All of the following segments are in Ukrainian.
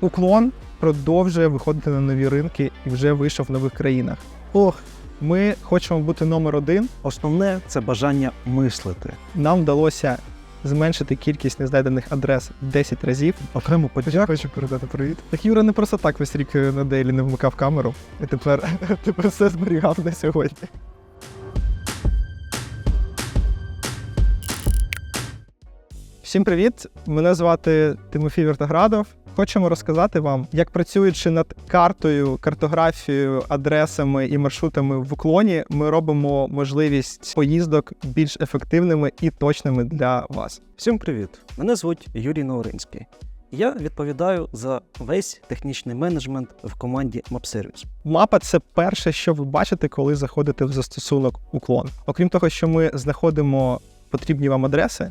Уклон продовжує виходити на нові ринки і вже вийшов в нових країнах. Ох, ми хочемо бути номер один. Основне це бажання мислити. Нам вдалося зменшити кількість незнайдених адрес в 10 разів. Окремо Я хочу передати привіт. Так Юра не просто так весь рік на дейлі не вмикав камеру, і тепер, тепер все зберігав на сьогодні. Всім привіт! Мене звати Тимофій Вертоградов. Хочемо розказати вам, як працюючи над картою, картографією, адресами і маршрутами в уклоні, ми робимо можливість поїздок більш ефективними і точними для вас. Всім привіт! Мене звуть Юрій Науринський. Я відповідаю за весь технічний менеджмент в команді MapService. Мапа це перше, що ви бачите, коли заходите в застосунок уклон. Окрім того, що ми знаходимо потрібні вам адреси,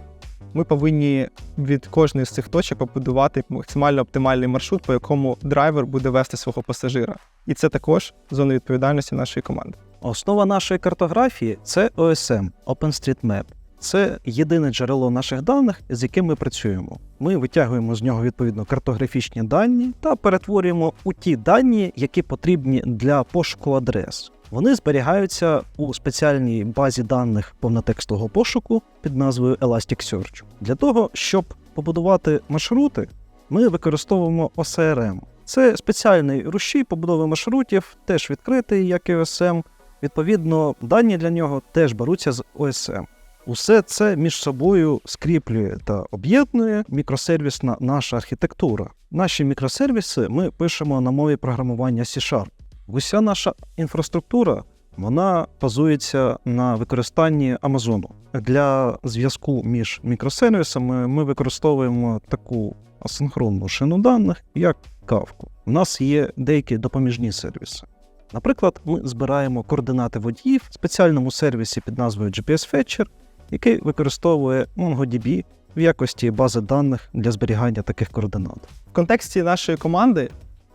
ми повинні від кожної з цих точок побудувати максимально оптимальний маршрут, по якому драйвер буде вести свого пасажира. І це також зона відповідальності нашої команди. Основа нашої картографії це OSM OpenStreetMap. Це єдине джерело наших даних, з яким ми працюємо. Ми витягуємо з нього відповідно картографічні дані та перетворюємо у ті дані, які потрібні для пошуку адрес. Вони зберігаються у спеціальній базі даних повнотекстового пошуку під назвою Elasticsearch. Для того, щоб побудувати маршрути, ми використовуємо OCRM. Це спеціальний рушій побудови маршрутів, теж відкритий, як і OSM. Відповідно, дані для нього теж беруться з OSM. Усе це між собою скріплює та об'єднує мікросервісна наша архітектура. Наші мікросервіси ми пишемо на мові програмування C-Sharp. Уся наша інфраструктура вона базується на використанні Амазону. Для зв'язку між мікросервісами ми використовуємо таку асинхронну шину даних, як Kafka. У нас є деякі допоміжні сервіси. Наприклад, ми збираємо координати водіїв в спеціальному сервісі під назвою GPS Fetcher, який використовує MongoDB в якості бази даних для зберігання таких координат. В контексті нашої команди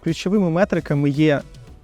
ключовими метриками є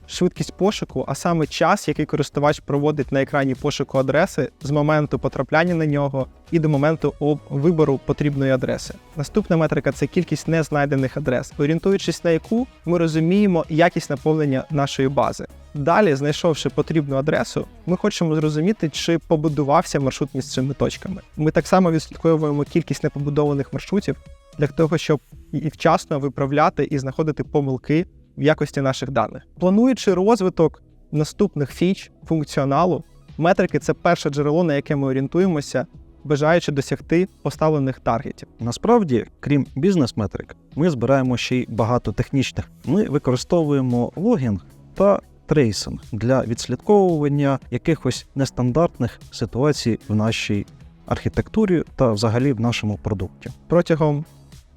швидкість пошуку, а саме час, який користувач проводить на екрані пошуку адреси з моменту потрапляння на нього і до моменту вибору потрібної адреси. Наступна метрика це кількість незнайдених адрес, орієнтуючись на яку ми розуміємо якість наповнення нашої бази. Далі, знайшовши потрібну адресу, ми хочемо зрозуміти, чи побудувався маршрут між цими точками. Ми так само відслідковуємо кількість непобудованих маршрутів для того, щоб і вчасно виправляти і знаходити помилки в якості наших даних. Плануючи розвиток наступних фіч функціоналу, метрики це перше джерело, на яке ми орієнтуємося, бажаючи досягти поставлених таргетів. Насправді, крім бізнес-метрик, ми збираємо ще й багато технічних. Ми використовуємо логінг та трейсинг для відслідковування якихось нестандартних ситуацій в нашій архітектурі та взагалі в нашому продукті. Протягом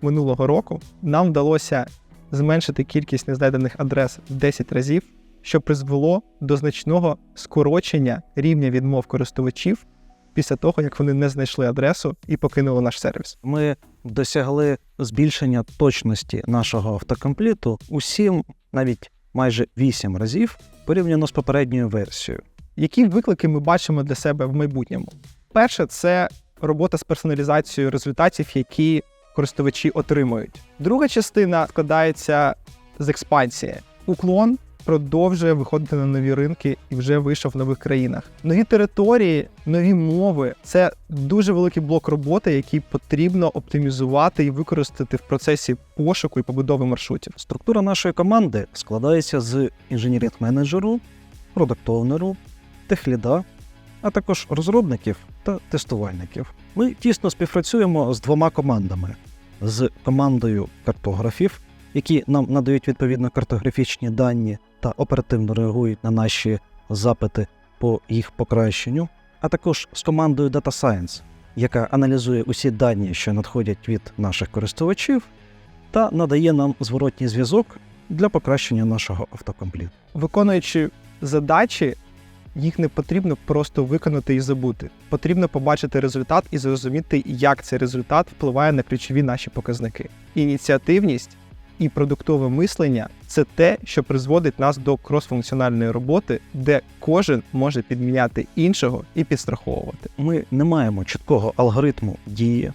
минулого року нам вдалося зменшити кількість незнайдених адрес в 10 разів, що призвело до значного скорочення рівня відмов користувачів після того, як вони не знайшли адресу і покинули наш сервіс. Ми досягли збільшення точності нашого автокомпліту у 7, навіть майже 8 разів порівняно з попередньою версією. Які виклики ми бачимо для себе в майбутньому? Перше, це робота з персоналізацією результатів, які користувачі отримують. Друга частина складається з експансії. Уклон продовжує виходити на нові ринки і вже вийшов в нових країнах. Нові території, нові мови це дуже великий блок роботи, який потрібно оптимізувати і використати в процесі пошуку і побудови маршрутів. Структура нашої команди складається з інженерінг-менеджеру, продакт-оунеру, техліда, а також розробників та тестувальників. Ми тісно співпрацюємо з двома командами: з командою картографів, які нам надають відповідно картографічні дані та оперативно реагують на наші запити по їх покращенню, а також з командою Data Science, яка аналізує усі дані, що надходять від наших користувачів, та надає нам зворотній зв'язок для покращення нашого автокомпліту. Виконуючи задачі, їх не потрібно просто виконати і забути. Потрібно побачити результат і зрозуміти, як цей результат впливає на ключові наші показники. Ініціативність і продуктове мислення це те, що призводить нас до кросфункціональної роботи, де кожен може підміняти іншого і підстраховувати. Ми не маємо чіткого алгоритму дії.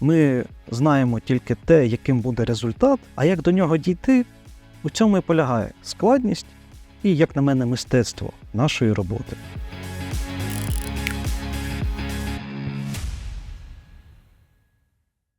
Ми знаємо тільки те, яким буде результат, а як до нього дійти, у цьому і полягає складність і, як на мене, мистецтво нашої роботи.